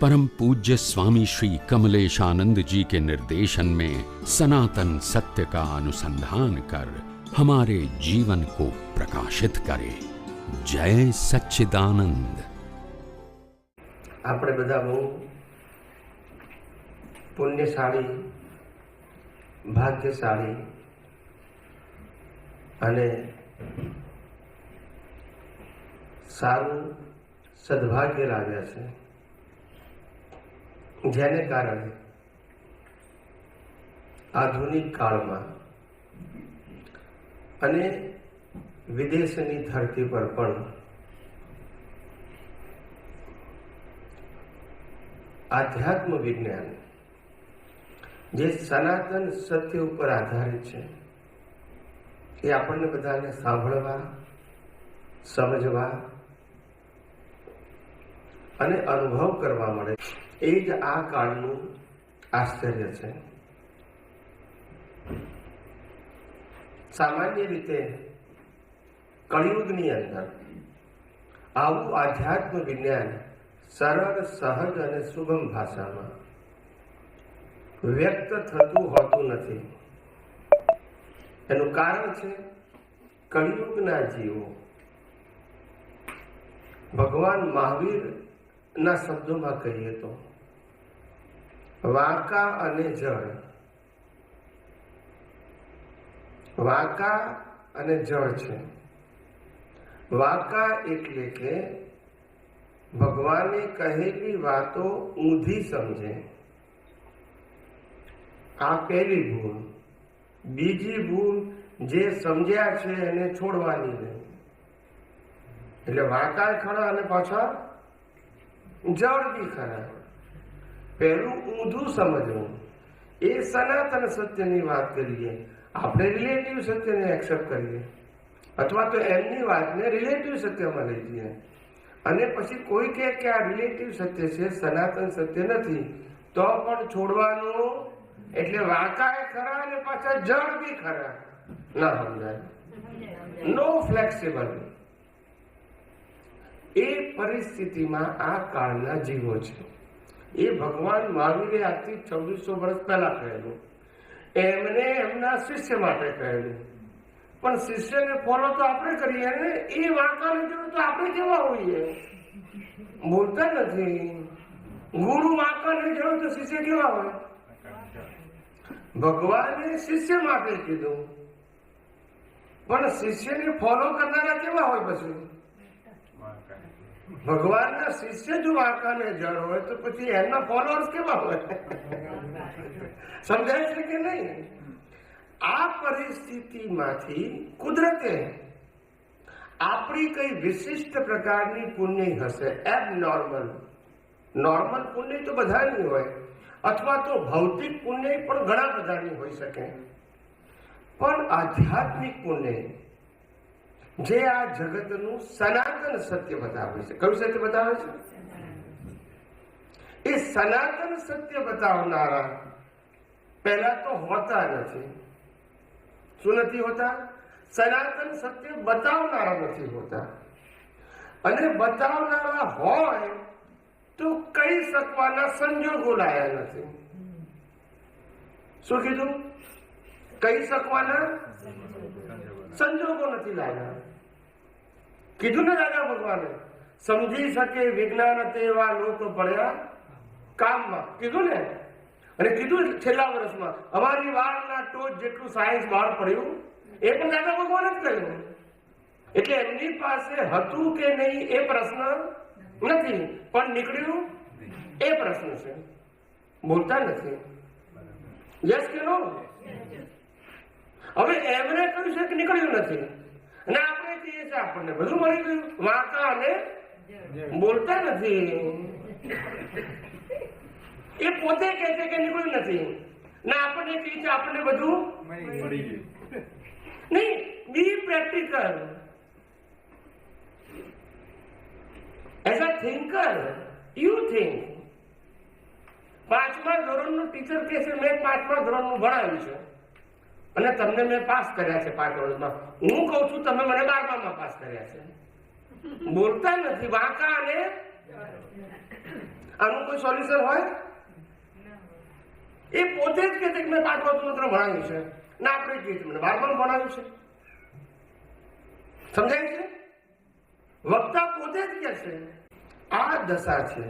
परम पूज्य स्वामी श्री कमलेशानंद जी के निर्देशन में सनातन सत्य का अनुसंधान कर हमारे जीवन को प्रकाशित करे जय सच्चिदानंद આપણે બધા બહુ પુણ્યશાળી ભાગ્યશાળી અને સારું સદભાગ્ય લાગ્યા છે જેને કારણે આધુનિક કાળમાં અને વિદેશની ધરતી પર પણ આધ્યાત્મ વિજ્ઞાન જે સનાતન સત્ય ઉપર આધારિત છે, એ આપણને બધાને સાંભળવા, સમજવા અને અનુભવ કરવા મળે એ જ આ કાળનું આશ્ચર્ય છે. સામાન્ય રીતે કળિયુગની અંદર આવું આધ્યાત્મ વિજ્ઞાન સરળ, સહજ અને સુગમ ભાષામાં વ્યક્ત થતું હોતું નથી. એનું કારણ છે કળિયુગના જીવો. ભગવાન મહાવીરના શબ્દોમાં કહીએ તો વાંકા અને જળ. વાંકા અને જળ છે. વાંકા એટલે કે ભગવાને કહેલી વાતો ઊંધી સમજે. આ પહેલી ભૂલ. બીજી ભૂલ જે સમજ્યા છે એને છોડવાની નહીં એટલે વાંકા ખરા અને પાછા જળ બી ખરા. પહેલું ઊંધું સમજવું. એ સનાતન સત્યની વાત કરીએ. આપણે રિલેટિવ સત્યને એક્સેપ્ટ કરીએ. અથવા તો એમની વાતને રિલેટિવ સત્યમાં લઈ જઈએ. અને પછી કોઈ કહે કે આ રિલેટિવ સત્ય છે સનાતન સત્ય નથી તો પણ છોડવાનું એટલે વાંકાએ ખરા અને પાછા જળ બી ખરા. ના સમજાય. નો ફ્લેક્સિબલ એ પરિસ્થિતિમાં આ કાળના જીવો છે. એ ભગવાન મહાવીરે આજથી છવ્વીસો વર્ષ પહેલા કહેલું. એમને એમના શિષ્ય માટે કહેલું. પણ શિષ્યને ફોલો તો આપણે કરીએ ને, એ વાંકાની જરૂર તો આપણે કેવા હોઈએ? બોલતા નથી. ગુરુ વાંકાની જરૂર તો શિષ્ય કેવા હોય? ભગવાને શિષ્ય માટે કીધું. પણ શિષ્યને ફોલો કરનારા કેવા હોય પછી? ભગવાનના શિષ્ય જો વાંકાને જળ હોય તો પછી એમના ફોલોઅર્સ કેવા હોય? સમજાય છે કે નહીં? આ પરિસ્થિતિમાંથી કુદરતે આપણી કઈ વિશિષ્ટ પ્રકારની પુણ્ય હશે? એબ નોર્મલ. નોર્મલ પુણ્ય તો બધાની હોય. અથવા તો ભૌતિક પુણ્ય પણ ઘણા બધાની હોઈ શકે. પણ આધ્યાત્મિક પુણ્ય જે આ જગતનું સનાતન સત્ય બતાવે છે. કયું સત્ય બતાવે છે? એ સનાતન સત્ય બતાવનારા પહેલા તો હોતા નથી. શું નથી હોતા? સનાતન સત્ય બતાવનારા નથી હોતા. અને બતાવનારા હોય તો કહી શકવાના સંજોગો લાયા નથી. શું કીધું? કહી શકવાના સંજોગો નથી લાગ્યા કીધું ને દાદા ભગવાને, સમજી શકે વિજ્ઞાન તેવા લોકો ભણ્યા કામમાં. કીધું ને? અને કીધું છેલ્લા વર્ષમાં, અમારી વાળના ટોચ જેટલું સાયન્સ બહાર પડ્યું, એ પણ દાદા ભગવાને જ કહ્યું. એટલે એમની પાસે હતું કે નહીં એ પ્રશ્ન નથી, પણ નીકળ્યું એ પ્રશ્ન છે. બોલતા નથી. યસ કે નો હવે એમને કહ્યું છે કે નીકળ્યું નથી. અને આપણે કહીએ છીએ આપણને બધું મળી ગયું? વાંચતા અને બોલતા નથી. એ પોતે કહે છે કે નીકળ્યું નથી. ના આપણને કહે છે આપણને બધું મળી ગયું. નહીં be practical as a thinker you think પાંચમા ધોરણનું ટીચર કહે છે મેં પાંચમા ધોરણનું ભણાવ્યું છે. અને તમને મેં પાસ કર્યા છે પાંચ વર્ષમાં. હું કહું છું, તમે મને બારમામાં પાસ કર્યા છે. બોલતા નથી, વાંકા અને આનું કોઈ સોલ્યુશન હોય? એ પોતે જ કે મેં પાંચમા ધોરણ ભણાવ્યું છે. ના, આપણે કહીએ છીએ, મને બારમામાં ભણાવ્યું છે. સમજાય છે? વક્તા પોતે જ કહે છે, આ દશા છે.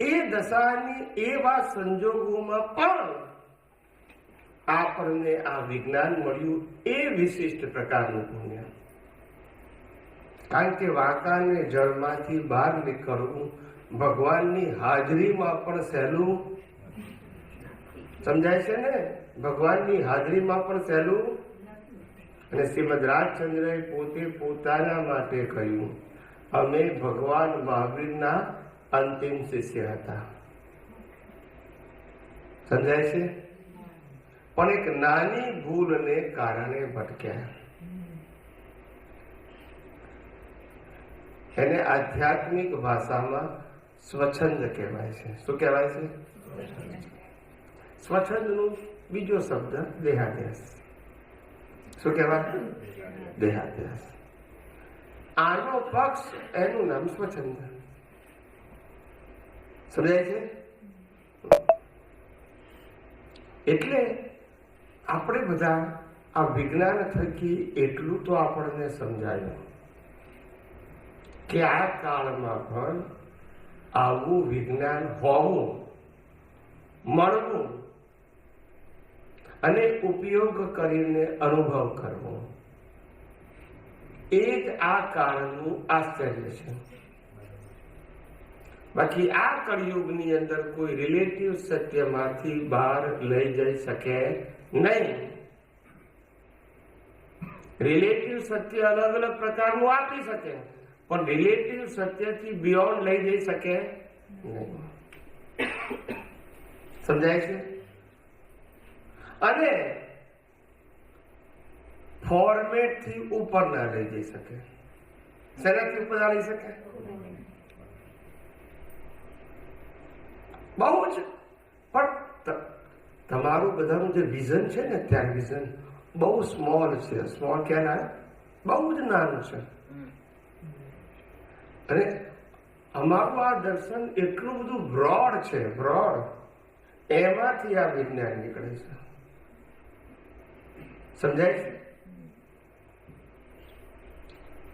એ દશાની એવા સંજોગોમાં પણ આપણને આ વિજ્ઞાન મળ્યું એ વિશિષ્ટ પ્રકારનું પુણ્ય. કારણ કે વાંકાને જળમાંથી બહાર નીકળવું ભગવાનની હાજરીમાં પણ સહેલું સમજાય છે ને? ભગવાનની હાજરીમાં પણ સહેલું? અને શ્રીમદ રાજચંદ્રએ પોતે પોતાના માટે કહ્યું, અમે ભગવાન મહાવીરના અંતિમ શિષ્ય હતા. સમજાય છે? પણ એક નાની ભૂલને કારણે ભટક્યા. એને આધ્યાત્મિક ભાષામાં સ્વચ્છંદ કહેવાય છે. શું કહેવાય છે? સ્વચ્છંદનો બીજો શબ્દ દેહાદ્યાસ શું કહેવાય? દેહાદ્યાસ આનો પક્ષ એનું નામ સ્વચ્છંદ. સમજાય છે? એટલે આપણે બધા આ વિજ્ઞાન થકી એટલું તો આપણને સમજાયું કે આ કાળમાં પણ આવું વિજ્ઞાન હોવું, મળવું અને ઉપયોગ કરીને અનુભવ કરવો, એ જ આ કાળનું આશ્ચર્ય છે. બાકી આ કળિયુગની અંદર કોઈ રિલેટિવ સત્યમાંથી બહાર લઈ જઈ શકે નહીં રિલેટિવ સત્ય અલગ અલગ પ્રકારનું આપી શકે પણ રિલેટિવ સત્યથી બિયોન્ડ લઈ જઈ શકે નહીં સમજાય છે અને ફોર્મેટથી ઉપર ના લઈ જઈ શકે શેનાથી ઉપર ના લઈ શકે બહુ જ પણ ત- તમારું બધાનું જે વિઝન છે ને ત્યાં વિઝન બહુ સ્મોલ છે. સ્મોલ ક્યાં બહુ જ નાનું છે. અને અમારું આ દર્શન એટલું બધું બ્રોડ છે બ્રોડ એમાંથી આ વિજ્ઞાન નીકળે છે. સમજાય છે?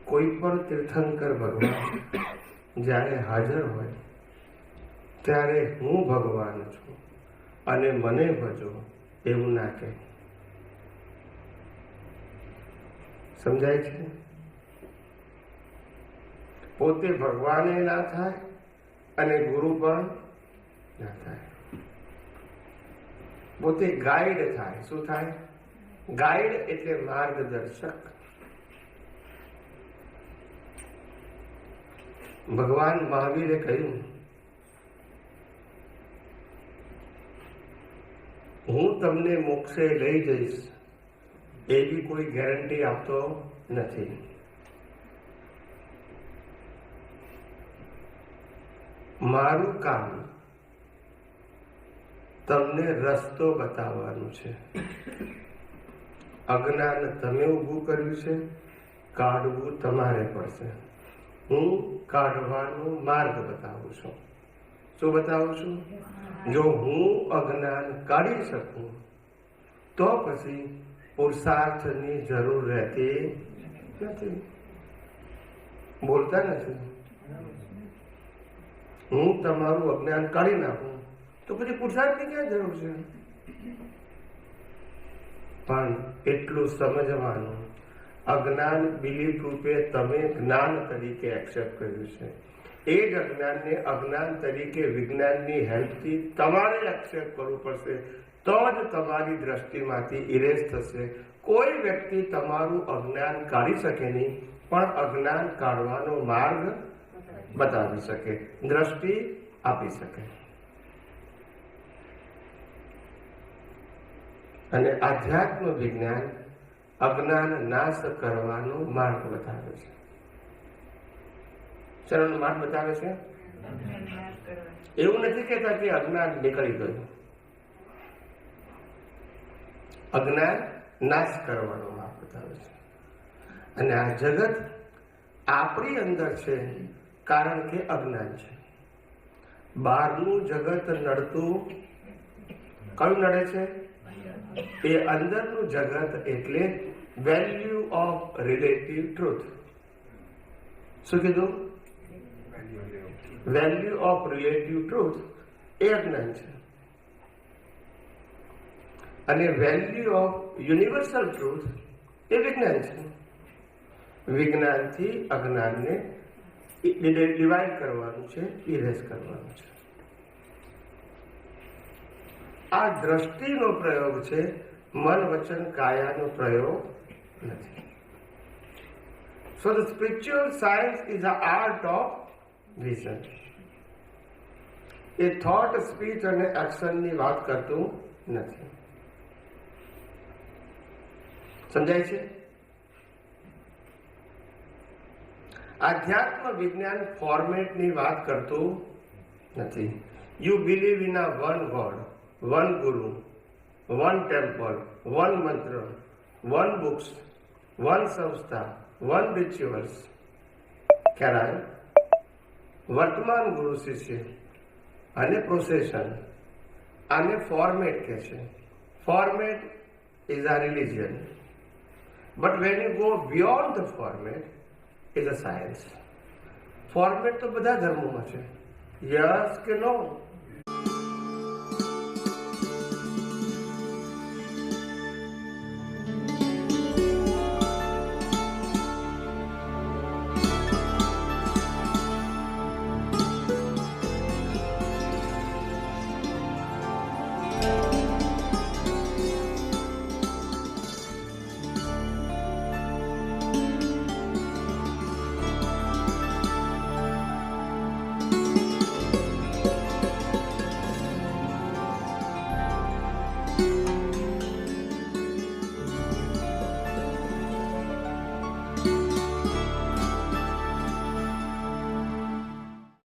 કોઈ પણ તીર્થંકર ભગવાન જ્યારે હાજર હોય ત્યારે હું ભગવાન છું. અને મને ભજો એવું ના કહે. સમજાય છે? પોતે ભગવાને ના થાય અને ગુરુ પણ ના થાય. પોતે ગાઈડ થાય. શું થાય? ગાઈડ એટલે માર્ગદર્શક. ભગવાન મહાવીરે કહ્યું હું તમને મોક્ષે લઈ જઈશ, એવી કોઈ ગેરંટી આપતો નથી. મારું કામ તમને રસ્તો બતાવવાનું છે. અજ્ઞાન તમે ઊભું કર્યું છે, કાઢવું તમારે પડશે. હું કાઢવાનો માર્ગ બતાવું છું. શું બતાવું છું. જો હું અજ્ઞાન કાઢી શકું, તો પછી પુરુષાર્થની જરૂર રહેતી નથી. બોલતા નથી. હું તમારું અજ્ઞાન કાઢી નાખું, તો પછી પુરુષાર્થની ક્યાં જરૂર છે? પણ એટલું સમજવાનું, અજ્ઞાન બિલીફ રૂપે તમે જ્ઞાન તરીકે એક્સેપ્ટ કર્યું છે. એ જ અજ્ઞાનને અજ્ઞાન તરીકે વિજ્ઞાનની હેલ્પથી તમારે એક્સેપ્ટ કરવું પડશે. તો જ તમારી દ્રષ્ટિમાંથી ઇરેઝ થશે. કોઈ વ્યક્તિ તમારું અજ્ઞાન કાઢી શકે નહીં, પણ અજ્ઞાન કાઢવાનો માર્ગ બતાવી શકે, દ્રષ્ટિ આપી શકે. અને આધ્યાત્મ વિજ્ઞાન અજ્ઞાન નાશ કરવાનો માર્ગ બતાવે છે. ચરણ માર્ગ બતાવે છે? એવું નથી કહેતા કે અજ્ઞાન નીકળી ગયું. અજ્ઞાન નાશ કરવાનો માર્ગ બતાવે છે. અને આ જગત આપણી અંદર છે કારણ કે અજ્ઞાન છે. બહારનું જગત નડતું કયું નડે છે? એ અંદરનું જગત એટલે વેલ્યુ ઓફ રિલેટિવ ટ્રુથ શું કીધું? વેલ્યુ ઓફ રિલેટિવ ટ્રુથ એ અજ્ઞાન છે. અને વેલ્યુ ઓફ યુનિવર્સલ ટ્રુથ એ વિજ્ઞાન છે. વિજ્ઞાનથી અજ્ઞાનને ડિવાઈડ કરવાનું છે ઇરેઝ કરવાનું છે. આ દ્રષ્ટિનો પ્રયોગ છે, મન વચન કાયાનો પ્રયોગ નથી. So the spiritual science is a art of vision A thought speech અને એક્શનની વાત કરતું નથી. સમજાય છે? આધ્યાત્મ વિજ્ઞાન ફોર્મેટની વાત કરતું નથી. You believe in a one God one guru one temple one mantra one books one સંસ્થા વન રિચ્યુઅલ્સ ખ્યાલ વર્તમાન ગુરુ શિષ્ય અને પ્રોસેશન આને ફોર્મેટ કહે છે? Format is a religion but when you go beyond the format is a science format તો બધા ધર્મોમાં છે. યસ કે નો